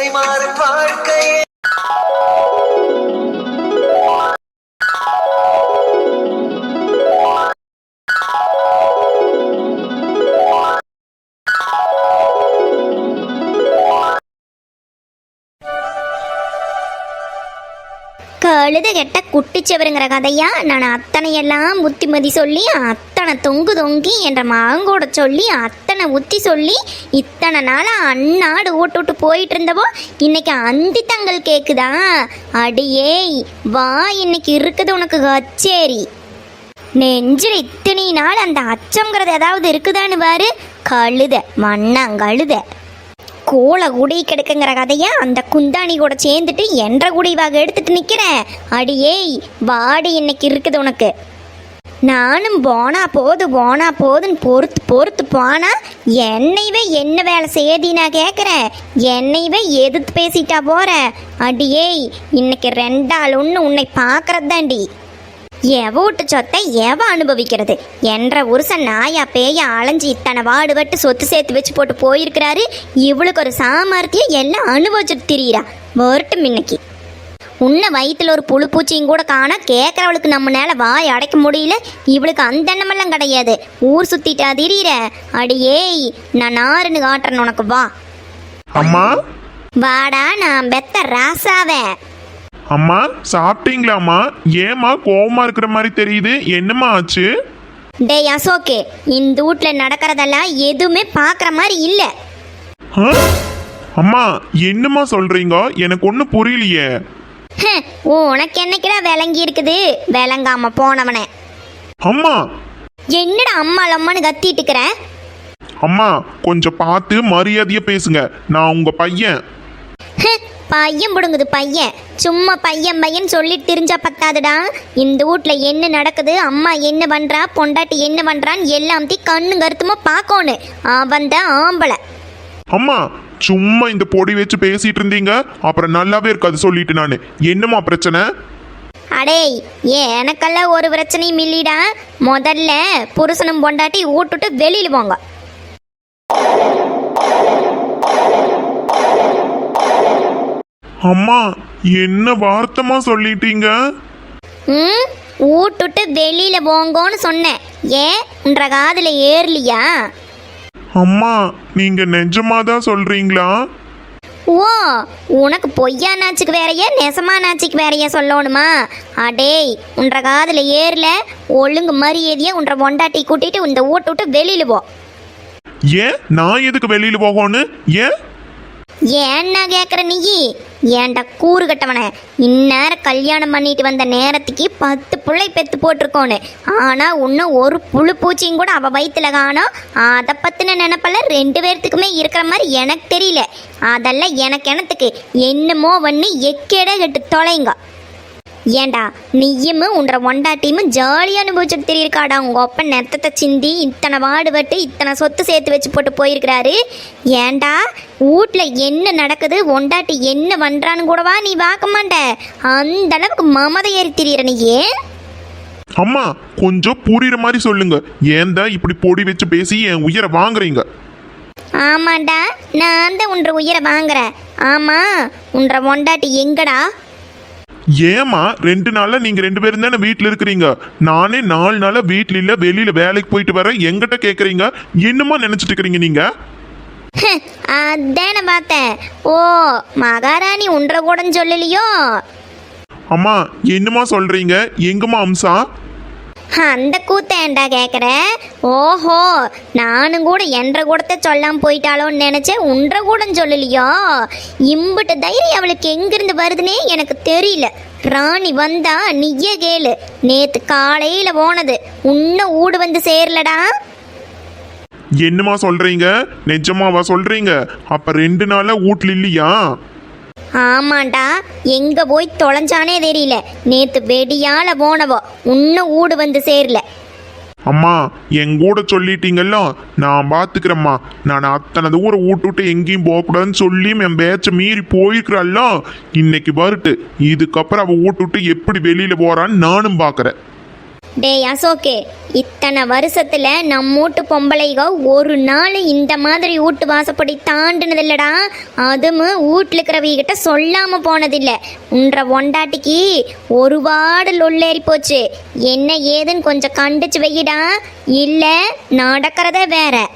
திசை மாறும் வாழ்க்கையே. கழுத கெட்ட குட்டிச்சவருங்கிற கதையா? நான் அத்தனையெல்லாம் புத்திமதி சொல்லி அத்தனை தொங்கு தொங்கி என்ற மாங்கோட சொல்லி அத்தனை உத்தி சொல்லி இத்தனை நாளாக அண்ணாடு ஓட்டு விட்டு போயிட்டு இருந்தவோ இன்னைக்கு அந்தி தங்கள் கேக்குதா? அடியேய் வா இன்னைக்கு இருக்குது உனக்கு கச்சேரி. நெஞ்சில் இத்தனை நாள் அந்த அச்சங்கிறது ஏதாவது இருக்குதான்னு பாரு. கழுத மண்ணாங்கழுத. கோல குடி கிடக்குங்கிற கதையை அந்த குந்தாணி கூட சேர்ந்துட்டு என்ற குடிவாக எடுத்துட்டு நிற்கிறேன் அடியேய் வாடி இன்னைக்கு இருக்குது உனக்கு. நானும் போனா போது போனா போதுன்னு பொறுத்து பொறுத்து போனா என்னைவே என்ன வேலை செய்தி நான் கேட்குறேன் என்னைவே எதிர்த்து பேசிட்டா போற. அடியேய் இன்னைக்கு ரெண்டாள் ஒன்று உன்னை பார்க்கறதாண்டி. எவ வீட்டு சொத்தை எவ அனுபவிக்கிறது? என்ற உருசன் நாயா பேய அலைஞ்சு இத்தனை வாடுபட்டு சொத்து சேர்த்து வச்சு போட்டு போயிருக்கிறாரு. இவளுக்கு ஒரு சாமர்த்தியம் எல்லாம் அனுபவிச்சுட்டு திரியிறா. வரட்டும் இன்னைக்கு. உன்ன வயித்துல ஒரு புழு பூச்சியும் கூட காண கேட்கறவளுக்கு நம்ம நேர வாய் அடைக்க முடியல இவளுக்கு அந்த எண்ணமெல்லாம் கிடையாது. ஊர் சுத்திட்டா திரியிற அடியேய் நான் நாருன்னு காட்டுறேன் உனக்கு வா. அம்மா? வாடா நான் பெத்த ராசாவே. அம்மா சாப்பிட்டீங்களாம்மா? ஏம்மா கோவமா இருக்கிற மாதிரி தெரியுது? என்னம்மா ஆச்சு? டேய் அசோக்கு இந்த வீட்டில் நடக்கிறதெல்லாம் எதுவுமே பார்க்குற மாதிரி இல்லை? அம்மா என்னம்மா சொல்றீங்க? எனக்கு ஒன்றும் புரியலையே. உனக்கு என்னைக்குடா விளங்கி இருக்குது? விளங்காம போனவனே. அம்மா. என்னடா அம்மா லம்மான்னு கத்திட்டு இருக்கிற அம்மா கொஞ்சம் பார்த்து மரியாதையா பேசுங்க. நான் உங்க பையன். ஹ், பையன் பிடுங்குது பையன். சும்மா பையன் பையன் சொல்லிட்டு திரிஞ்சா பத்தாதுடா. இந்த வீட்டில் என்ன நடக்குது? அம்மா என்ன பண்றா? பொண்டாட்டி என்ன பண்றான்னு எல்லாத்தையும் கண்ணு கருத்துமா பார்க்கணும் அவன் தான் ஆம்பளை. அம்மா சும்மா இந்த பொடி வச்சு பேசிட்டு இருந்தீங்க. அப்புறம் நல்லாவே இருக்காது சொல்லிட்டு நான். என்னம்மா பிரச்சனை? அடேய் ஏன் எனக்கெல்லாம் ஒரு பிரச்சனையும் இல்லைடா. முதல்ல புருஷனும் பொண்டாட்டி ஊட்டுட்டு வெளியில் போங்க அம்மா என்ன வார்த்தமா சொல்லிட்டீங்க? ம் ஊட்டுட்டு வெளியில போங்கோன்னு சொன்னேன். ஏன் உன்ற காதுல ஏறலியா? அம்மா நீங்க நிஜமா தான் சொல்றீங்களா? ஓ உனக்கு பொய்யா நாச்சுக்கு வேறையா நெசமா நாச்சுக்கு வேறையா சொல்லணுமா? அடேய் உன்ற காதுல ஏறல ஒழுங்கு மரியாதையா உன்ற பொண்டாட்டி கூட்டிட்டு இந்த ஊட்ட விட்டு வெளியில போ. ஏன்? நான் எதுக்கு வெளியில போகணும் ஏன்? ஏன்னா கேட்குற நீ? ஏன்டா கூறு கட்டவனே? இந்நேரம் கல்யாணம் பண்ணிட்டு வந்த நேரத்துக்கு பத்து புள்ளை பெத்து போட்டிருக்கோன்னு. ஆனால் இன்னும் ஒரு புழு பூச்சியும் கூட அவள் வயிற்றுல காணோம். அதை பற்றின நினப்பில் ரெண்டு பேர்த்துக்குமே இருக்கிற மாதிரி எனக்கு தெரியல. அதெல்லாம் எனக்கு எனத்துக்கு என்னமோ ஒன்று எக்கேட கெட்டு தொலைங்க. ஏண்டா நீயும் உன்ற ஒண்டாட்டியும் ஜாலியாக அனுபவிச்சுட்டு தெரியிருக்காடா? உங்க அப்பன் நெத்தத்தை சிந்தி இத்தனை வாடுபட்டு இத்தனை சொத்து சேர்த்து வச்சு போட்டு போயிருக்கிறாரு. ஏண்டா வீட்டில் என்ன நடக்குது? ஒண்டாட்டி என்ன பண்றான்னு கூடவா நீ பார்க்க மாட்ட. அந்த அளவுக்கு மமதை ஏறி திரியிற நீ ஏன்? அம்மா கொஞ்சம் புரியுற மாதிரி சொல்லுங்க. ஏன் தான் இப்படி பொடி வச்சு பேசி என் உயிரை வாங்குறீங்க? ஆமாண்டா நான் தான் உன்ற உயிரை வாங்குறேன். ஆமா உன்ற ஒண்டாட்டி எங்கடா? ஏமா ரெண்டு நாள்ல நீங்க ரெண்டு பேரும் தானே வீட்டுல இருக்கிறீங்க? நானே நாலு நாளா வீட்ல இல்ல வெளியில வேலைக்கு போயிட்டு வரேன். எங்கிட்ட கேக்குறீங்க? என்னமா நினைச்சிட்டு இருக்கிறீங்க நீங்க? அதான பார்த்தேன். ஓ மகாராணி உன்ற கூடன்னு சொல்லலையோ? அம்மா என்னமா சொல்றீங்க? எங்கம்மா அம்சா? அந்த கூத்தேன்டா கேட்குற ஓஹோ நானும் கூட என்ற கூடத்தை சொல்லாம போயிட்டாளோன்னு நினச்சேன் உன்ற கூட சொல்லலையோ? இம்பிட்ட தைரியம் அவளுக்கு எங்கிருந்து வருதுன்னே எனக்கு தெரியல. ராணி வந்தா நீயே கேளு. நேத்து காலையில போனது. உன்ன ஊடு வந்து சேரலடா. என்னமா சொல்றீங்க? நிஜமாவா சொல்றீங்க? அப்ப ரெண்டு நாளா வீட்ல இல்லையா? ஆமாண்டா எங்க போய் தொலைஞ்சானே தெரியல. நேத்து வெடியால போனவோ உன்ன ஊடு வந்து சேரல. அம்மா என் கூட சொல்லிட்டீங்கல்ல? நான் பாத்துக்கிறேம்மா. நான் அத்தனை தூரம் விட்டு எங்கேயும் போகக்கூடாதுன்னு சொல்லி என் பேச்ச மீறி போயிருக்கிறல்ல இன்னைக்கு வருட்டு இதுக்கப்புறம் அவ விட்டு எப்படி வெளியில போறான்னு நானும் பாக்குறேன். டேய் அசோக்கு இத்தனை வருஷத்துல நம்ம வீட்டு பொம்பளைக ஒரு நாள் இந்த மாதிரி வீட்டு வாசப்படி தாண்டினதில்லடா. அதுவும் வீட்டில் இருக்கிறவங்கிட்ட சொல்லாமல் போனதில்லை. உன்ற ஒண்டாட்டிக்கு ஒரு வாடு லொல்லேறி போச்சு. என்ன ஏதுன்னு கொஞ்சம் கண்டுச்சு வையிடா. இல்லை நடக்கிறதே வேற.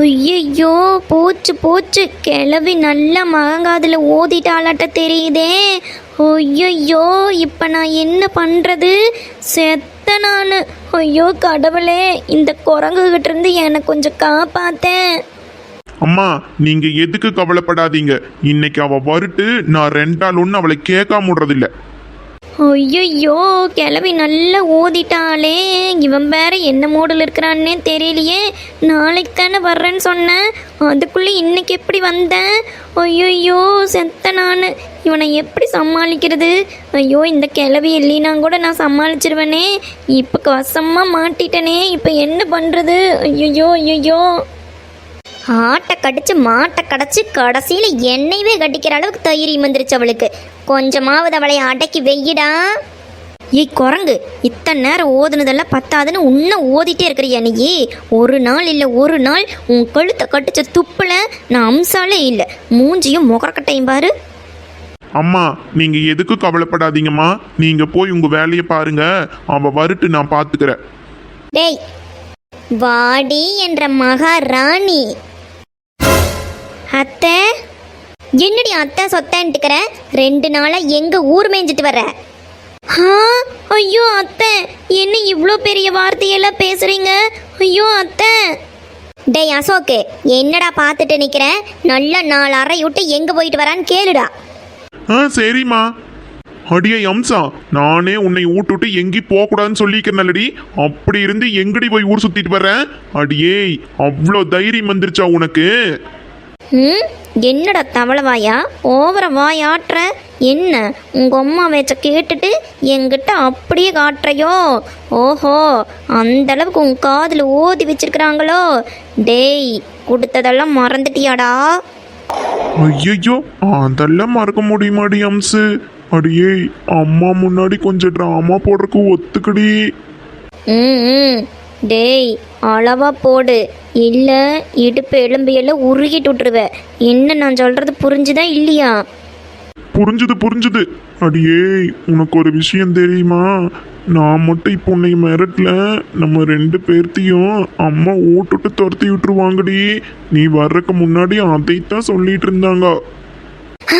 ஐயோ போச்சு போச்சு. கிளவி நல்ல மகங்காதில் ஓதிட்டாளாட்ட தெரியுதே. ஐயோ இப்போ நான் என்ன பண்ணுறது செத்த நான் ஐயோ கடவுளே இந்த குரங்குகிட்ட இருந்து என்னை கொஞ்சம் காப்பாத்தேன். அம்மா நீங்க எதுக்கு கவலைப்படாதீங்க. இன்னைக்கு அவ வருட்டு நான் ரெண்டாள் ஒன்று அவளை கேட்காம விடுறதில்ல. ஐயோ கிளவி நல்லா ஓதிட்டாளே இவன் வேற என்ன மூடில் இருக்கிறான்னே தெரியலையே. நாளைக்கு தானே வர்றேன்னு சொன்னேன். அதுக்குள்ளே இன்னைக்கு எப்படி வந்தேன்? ஐயோ செத்த நான் இவனை எப்படி சமாளிக்கிறது? ஐயோ இந்த கிளவி இல்லைனா கூட நான் சமாளிச்சிருவேனே. இப்போ வசமாக மாட்டிட்டனே. இப்போ என்ன பண்ணுறது ஐயோ ஐயோ ஆட்டை கடிச்சு மாட்டை கடைச்சு கடைசியில் என்னையவே கட்டிக்கிற அளவுக்கு தைரியம் வந்துருச்சு அவளுக்கு. கொஞ்சமாவது அவளை அடக்கி வெய்யிடா ஏய் குரங்கு இத்தனை நேரம் ஓதுனதெல்லாம் பத்தாதுன்னு உன்ன ஓதிட்டே இருக்கிறியா நீ? ஒரு நாள் இல்லை ஒரு நாள் உன் கழுத்தை கட்டிச்ச துப்புல நான் அம்சாலே இல்லை. மூஞ்சியும் முகரக்கட்டையும் பாரு. அம்மா நீங்க எதுக்கு கவலைப்படாதீங்கம்மா. நீங்க போய் உங்க வேலையை பாருங்க. அவ வருட்டு நான் பாத்துக்கிறேன். டேய் வாடி என்ற மகாராணி. அத்தை என்னடி அத்தை சொத்தன்ட்டுக்கிற ரெண்டு நாளா எங்க ஊர் மேய்ஞ்சிட்டு வர ஐயோ அத்தை. என்ன இவ்வளோ பெரிய வார்த்தையெல்லாம் பேசுறீங்க? ஐயோ அத்தை. டேய் அசோக்கு என்னடா பார்த்துட்டு நிற்கிறேன் நல்ல நாலு அறை விட்டு எங்கே போயிட்டு வரான்னு கேளுடா. ஆ சரிம்மா. அடியே அம்சா நானே உன்னை ஊட்டுட்டு எங்கேயும் போகக்கூடாதுன்னு சொல்லிக்கிறேன்லடி அப்படி இருந்து எங்கடி போய் ஊர் சுத்திட்டு வர்றேன் அடியே அவ்வளோ தைரியம் வந்துருச்சா உனக்கு? ம்? என்னடா தவளை வாயா? ஓவர வாயாட்டுற என்ன? உங்க அம்மா வேச்ச கேட்டுட்டு என்கிட்ட அப்படியே காட்டுறையோ? ஓஹோ அந்த அளவுக்கு உன் காதில் ஓதி வச்சிருக்கிறாங்களோ? டேய் கொடுத்ததெல்லாம் மறந்துட்டியாடா. ஐயோ அதெல்லாம் மறக்க முடியுமாடி அம்சு? அடியே அம்மா முன்னாடி கொஞ்சம் ட்ராமா போடுறதுக்கு ஒத்துக்கடி. ம். டேய் அளவா போடு. இல்லை இடுப்பு எலும்பு எல்லாம் உருகிட்டு விட்டுருவேன் என்ன நான் சொல்கிறது புரிஞ்சுதா இல்லையா? புரிஞ்சுது புரிஞ்சுது. அடியே உனக்கு ஒரு விஷயம் தெரியுமா? நான் மட்டும் இப்போ உன்னை மிரட்டல. நம்ம ரெண்டு பேர்த்தையும் அம்மா ஓட்டுட்டு துரத்தி விட்டுருவாங்கடி. நீ வர்றதுக்கு முன்னாடி அதைத்தான் சொல்லிட்டு இருந்தாங்க. ஆ,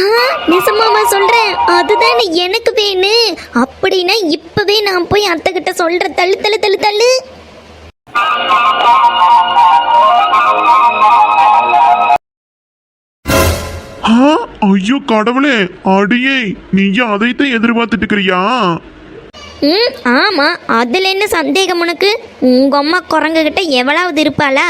நிஜமாவா சொல்றேன்? அதுதான் எனக்கு வேணும் அப்படின்னா இப்பவே நான் போய் அத்தை கிட்ட சொல்றேன். தள்ளு தள்ளு தள்ளு தள்ளு. ஐயோ கடவுளே அடியே நீயும் அதைத்தான் எதிர்பார்த்துட்டு இருக்கிறியா ம் ஆமா அதுல என்ன சந்தேகம் உனக்கு? உங்க அம்மா குரங்கு கிட்ட எவ்வளவு இருப்பாளா?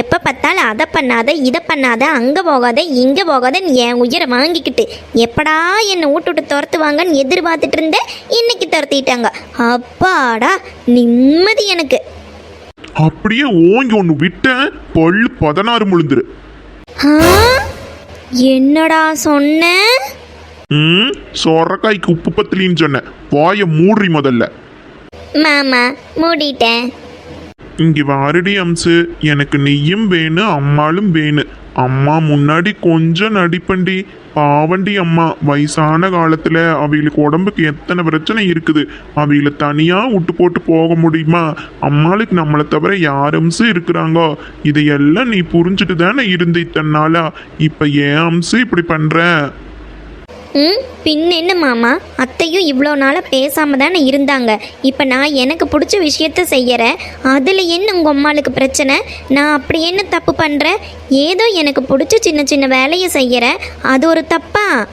எப்ப பார்த்தாலும் அதை பண்ணாத இதை பண்ணாத அங்க போகாத இங்க போகாதன்னு என் உயிரை வாங்கிக்கிட்டு எப்படா என்னை விட்டு துரத்துவாங்கன்னு எதிர்பார்த்துட்டு இருந்தேன் இன்னைக்கு துரத்திட்டாங்க. அப்பாடா நிம்மதி எனக்கு. அப்படியே ஓங்கி ஒன்று விட்டேன் பல்லு பதினாறு முழுந்துரு? என்னடா சொன்ன? ம் சொரக்காய்க்கு உப்பு பத்தலின்னு சொன்னேன் வாயை மூடுறி முதல்ல. மாமா மூடிட்டேன். இங்க வாரடி அம்சு. எனக்கு நெய்யும் வேணும் அம்மாளும் வேணும் அம்மா முன்னாடி கொஞ்சம் நடிப்பண்டி. பாவண்டி அம்மா வயசான காலத்துல அவங்களுக்கு உடம்புக்கு எத்தனை பிரச்சனை இருக்குது? அவங்கள தனியா விட்டு போட்டு போக முடியுமா? அம்மாளுக்கு நம்மளை தவிர யார் அம்சம் இருக்கிறாங்கோ? இதையெல்லாம் நீ புரிஞ்சுட்டு தானே இருந்து இத்தனை நாளா? இப்ப ஏன் அம்சு இப்படி பண்ற? ம்? பின் என்ன மாமா? அத்தையும் இவ்வளோ நாளாக பேசாம தானே இருந்தாங்க. இப்போ நான் எனக்கு பிடிச்ச விஷயத்த செய்யறேன் அதில் என்ன உங்கள் அம்மாளுக்கு பிரச்சனை? நான் அப்படி என்ன தப்பு பண்ணுறேன் ஏதோ எனக்கு பிடிச்ச சின்ன சின்ன வேலையை செய்யறேன் அது ஒரு தப்பா?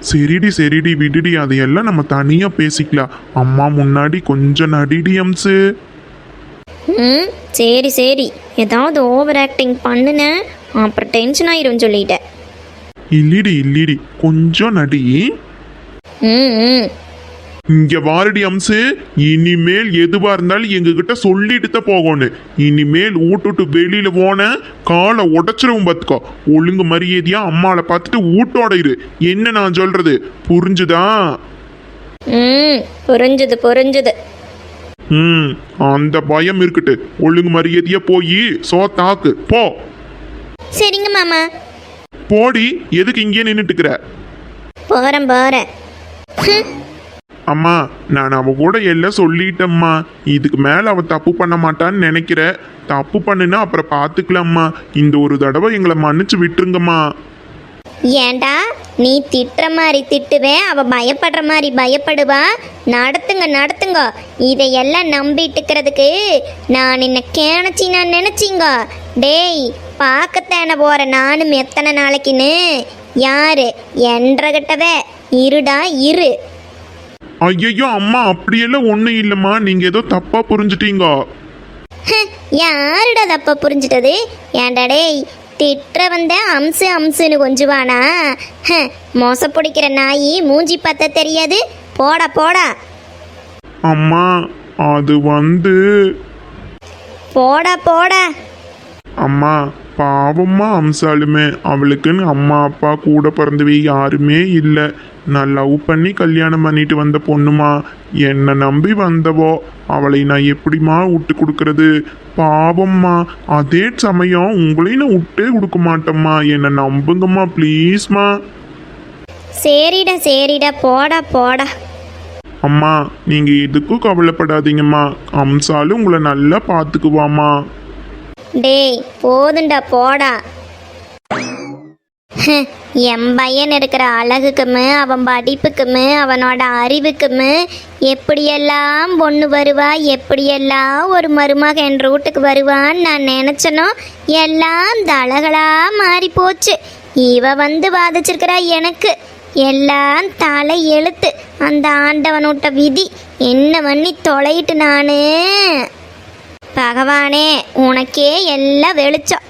சரிடி சரிடி விடுடி. அதையெல்லாம் நம்ம தனியா பேசிக்கலாம். அம்மா முன்னாடி கொஞ்சம் நடிடி அம்சு. ம் சரி சரி. ஏதாவது ஓவர் ஆக்டிங் பண்ணுனேன். அப்புறம் டென்ஷன் ஆயிரும் சொல்லிட்டேன். இல்லிடி இல்லிடி. கொஞ்சம் நடி. ம் இங்க வாரடி அம்சு இனிமேல் எதுவா இருந்தாலும் எங்ககிட்ட சொல்லிட்டு தான் போகணும். இனிமேல் ஊட்டுட்டு வெளியில போன காலை உடைச்சிருவும் பார்த்துக்கோ. ஒழுங்கு மரியாதையா அம்மாவை பார்த்துட்டு ஊட்டோட இரு. என்ன நான் சொல்றது? புரிஞ்சுதா? ம் புரிஞ்சுது புரிஞ்சுது. ம் அந்த பயம் இருக்கட்டு. ஒழுங்கு மரியாதையா போய் சோத்தாக்கு. போ. சரிங்க மாமா. போடி எதுக்கு இங்கே நின்றுட்டு இருக்கிற போகிறேன் போகிறேன் அம்மா நான் அவ கூட எல்லாம் சொல்லிட்டேம்மா. இதுக்கு மேல அவ தப்பு பண்ண மாட்டான்னு நினைக்கிற. தப்பு பண்ணுனா அப்புறம் பார்த்துக்கலாம்மா இந்த ஒரு தடவை எங்களை மன்னிச்சு விட்டுருங்கம்மா. ஏண்டா? நீ திட்டுற மாதிரி திட்டுவேன் அவ பயப்படுற மாதிரி பயப்படுவா? நடத்துங்க நடத்துங்க. இதையெல்லாம் நம்பிட்டுக்கிறதுக்கு நான் என்ன கேணச்சி நான் நினைச்சிங்க. டேய் பார்க்கத்தானே போற? நானும் எத்தனை நாளைக்குன்னு? யாரு? என்றகிட்டவே. இருடா இரு. ஐயையோ அம்மா அப்படியெல்லாம் ஒன்றும் இல்லைம்மா. நீங்க ஏதோ தப்பா புரிஞ்சுட்டீங்க. யாருடா தப்ப புரிஞ்சிட்டது? ஏன்டா டேய் திட்டுற வந்த அம்சு அம்சுன்னு கொஞ்சுவானா? மோச பிடிக்கிற நாயி மூஞ்சி பார்த்தா தெரியாது? போடா போடா. அம்மா அது வந்து போடா போடா. அம்மா பாவம்மா அம்சாலுமே அவளுக்குன்னு அம்மா அப்பா கூட பிறந்தவே யாருமே இல்லை. நான் லவ் பண்ணி கல்யாணம் பண்ணிட்டு வந்த பொண்ணுமா? என்னை நம்பி வந்தவோ? அவளை நான் எப்படிம்மா விட்டு கொடுக்கறது? பாவம்மா அதே சமயம் உங்களையும் நான் விட்டே கொடுக்க மாட்டேம்மா. என்னை நம்புங்கம்மா ப்ளீஸ்மா. சரிடா சரிடா போடா போடா. அம்மா நீங்கள் எதுக்கும் கவலைப்படாதீங்கம்மா. அம்சாலும் உங்களை நல்லா பார்த்துக்குவாம்மா. டேய் போதுண்டா போடா. என் பையன் இருக்கிற அழகுக்குமே அவன் படிப்புக்குமே அவனோட அறிவுக்குமே எப்படியெல்லாம் பொண்ணு வருவா எப்படியெல்லாம் ஒரு மருமக என் ரூட்டுக்கு வருவான்னு நான் நினச்சனோ எல்லாம் தலகளா மாறி போச்சு. இவ வந்து வாதிச்சிருக்கிறா எனக்கு. எல்லாம் தலை எழுத்து. அந்த ஆண்டவன் விட்ட விதி. என்ன பண்ணி தொலையிட்டு நானு? பகவானே உனக்கே எல்லாம் வெளிச்சம்.